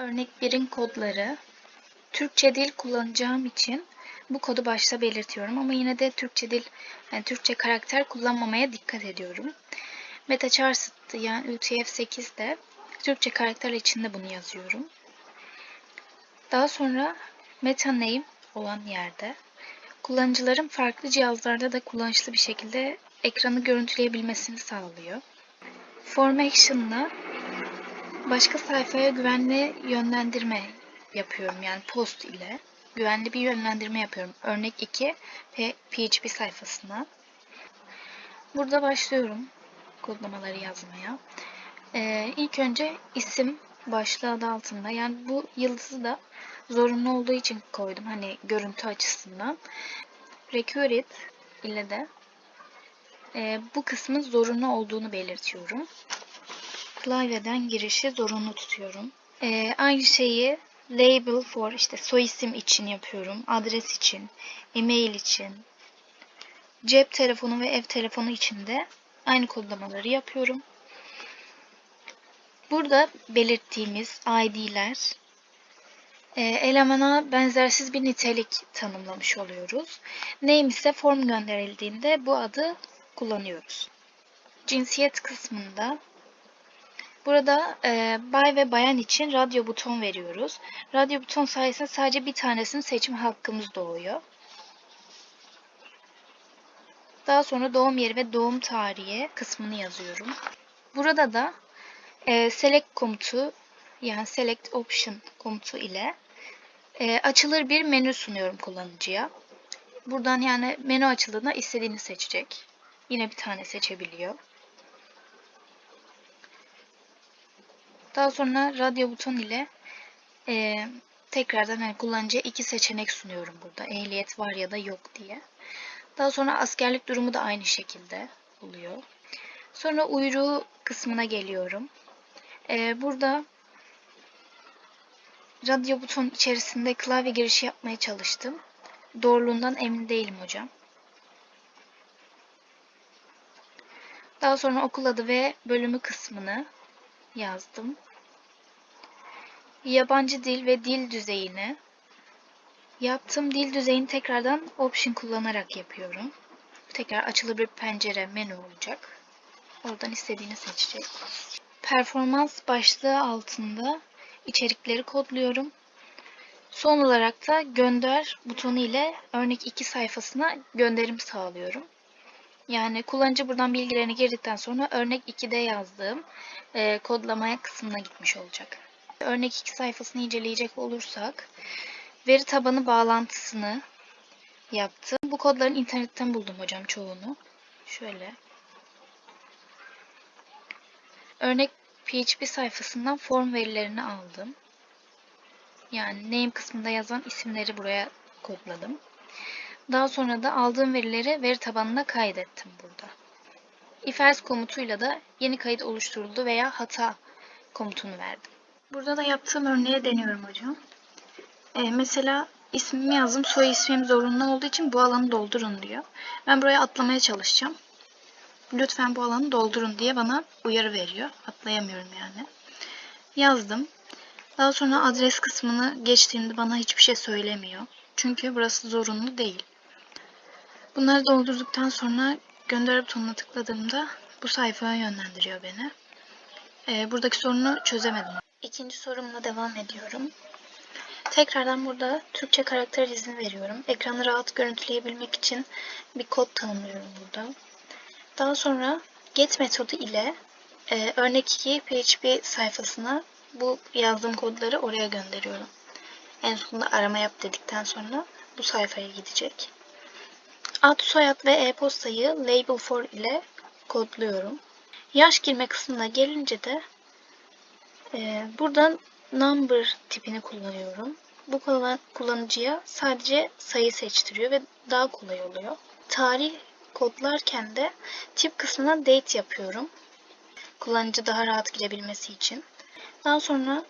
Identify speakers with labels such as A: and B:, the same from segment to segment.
A: Örnek 1'in kodları. Türkçe dil kullanacağım için bu kodu başta belirtiyorum ama yine de Türkçe dil, yani Türkçe karakter kullanmamaya dikkat ediyorum. MetaCharts yani UTF-8'de Türkçe karakter içinde bunu yazıyorum. Daha sonra MetaName olan yerde kullanıcıların farklı cihazlarda da kullanışlı bir şekilde ekranı görüntüleyebilmesini sağlıyor. Formaction'la başka sayfaya güvenli yönlendirme yapıyorum yani post ile güvenli bir yönlendirme yapıyorum. Örnek 2 ve PHP sayfasına. Burada başlıyorum kodlamaları yazmaya. Ee, ilk önce isim başlığı adı altında. Yani bu yıldızı da zorunlu olduğu için koydum. Hani görüntü açısından. Recurrit ile de e, bu kısmın zorunlu olduğunu belirtiyorum. Klavyeden girişi zorunlu tutuyorum. E, aynı şeyi label for işte soy isim için yapıyorum. Adres için, e-mail için, cep telefonu ve ev telefonu için de aynı kodlamaları yapıyorum. Burada belirttiğimiz ID'ler e, elemana benzersiz bir nitelik tanımlamış oluyoruz. Name ise form gönderildiğinde bu adı kullanıyoruz. Cinsiyet kısmında burada e, bay ve bayan için radyo buton veriyoruz. Radyo buton sayesinde sadece bir tanesini seçme hakkımız doğuyor. Daha sonra doğum yeri ve doğum tarihi kısmını yazıyorum. Burada da e, select komutu yani select option komutu ile e, açılır bir menü sunuyorum kullanıcıya. Buradan yani menü açıldığında istediğini seçecek. Yine bir tane seçebiliyor. Daha sonra radyo buton ile e, tekrardan hani kullanıcıya iki seçenek sunuyorum burada. Ehliyet var ya da yok diye. Daha sonra askerlik durumu da aynı şekilde oluyor. Sonra uyruğu kısmına geliyorum. Ee, burada radyo buton içerisinde klavye girişi yapmaya çalıştım. Doğruluğundan emin değilim hocam. Daha sonra okul adı ve bölümü kısmını yazdım. Yabancı dil ve dil düzeyini yaptığım dil düzeyini tekrardan option kullanarak yapıyorum. Tekrar açılı bir pencere menü olacak. Oradan istediğini seçecek. Performans başlığı altında içerikleri kodluyorum. Son olarak da gönder butonu ile örnek 2 sayfasına gönderim sağlıyorum. Yani kullanıcı buradan bilgilerini girdikten sonra örnek 2'de yazdığım e, kodlamaya kısmına gitmiş olacak. Örnek 2 sayfasını inceleyecek olursak veri tabanı bağlantısını yaptım. Bu kodların internetten buldum hocam çoğunu. Şöyle. Örnek PHP sayfasından form verilerini aldım. Yani name kısmında yazan isimleri buraya kodladım. Daha sonra da aldığım verileri veri tabanına kaydettim burada. if else komutuyla da yeni kayıt oluşturuldu veya hata komutunu verdim. Burada da yaptığım örneği deniyorum hocam. Ee, mesela ismimi yazdım. Soy ismim zorunlu olduğu için bu alanı doldurun diyor. Ben buraya atlamaya çalışacağım. Lütfen bu alanı doldurun diye bana uyarı veriyor. Atlayamıyorum yani. Yazdım. Daha sonra adres kısmını geçtiğimde bana hiçbir şey söylemiyor. Çünkü burası zorunlu değil. Bunları doldurduktan sonra gönder butonuna tıkladığımda bu sayfaya yönlendiriyor beni. Ee, buradaki sorunu çözemedim. İkinci sorumla devam ediyorum. Tekrardan burada Türkçe karakter izni veriyorum. Ekranı rahat görüntüleyebilmek için bir kod tanımlıyorum burada. Daha sonra get metodu ile e, örnek 2 PHP sayfasına bu yazdığım kodları oraya gönderiyorum. En sonunda arama yap dedikten sonra bu sayfaya gidecek. Ad, soyad ve e-postayı label for ile kodluyorum. Yaş girme kısmına gelince de e, buradan number tipini kullanıyorum. Bu kullanıcıya sadece sayı seçtiriyor ve daha kolay oluyor. Tarih kodlarken de tip kısmına date yapıyorum. Kullanıcı daha rahat girebilmesi için. Daha sonra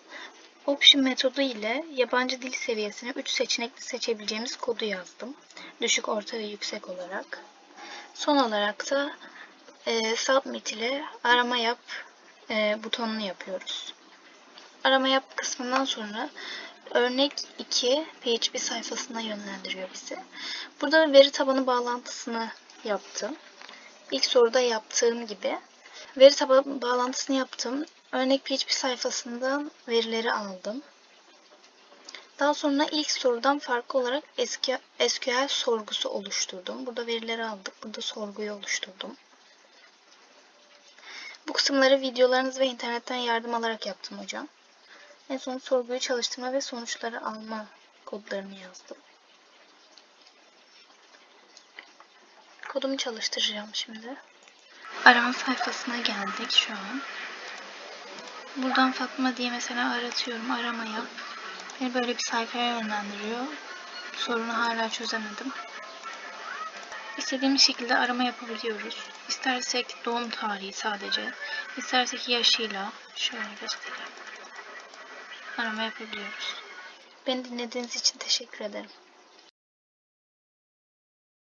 A: option metodu ile yabancı dil seviyesine 3 seçenekli seçebileceğimiz kodu yazdım. Düşük, orta ve yüksek olarak. Son olarak da e, submit ile arama yap e, butonunu yapıyoruz. arama yap kısmından sonra örnek 2 PHP sayfasına yönlendiriyor bizi. Burada veri tabanı bağlantısını yaptım. İlk soruda yaptığım gibi. Veri tabanı bağlantısını yaptım. Örnek PHP sayfasından verileri aldım. Daha sonra ilk sorudan farklı olarak SQL sorgusu oluşturdum. Burada verileri aldık. Burada sorguyu oluşturdum. Bu kısımları videolarınız ve internetten yardım alarak yaptım hocam. En son sorguyu çalıştırma ve sonuçları alma kodlarını yazdım. Kodumu çalıştıracağım şimdi. Arama sayfasına geldik şu an. Buradan Fatma diye mesela aratıyorum. Arama yap. Beni böyle bir sayfaya yönlendiriyor. Sorunu hala çözemedim. İstediğimiz şekilde arama yapabiliyoruz. İstersek doğum tarihi sadece, istersek yaşıyla şöyle göstereyim. Arama yapabiliyoruz. Beni dinlediğiniz için teşekkür ederim.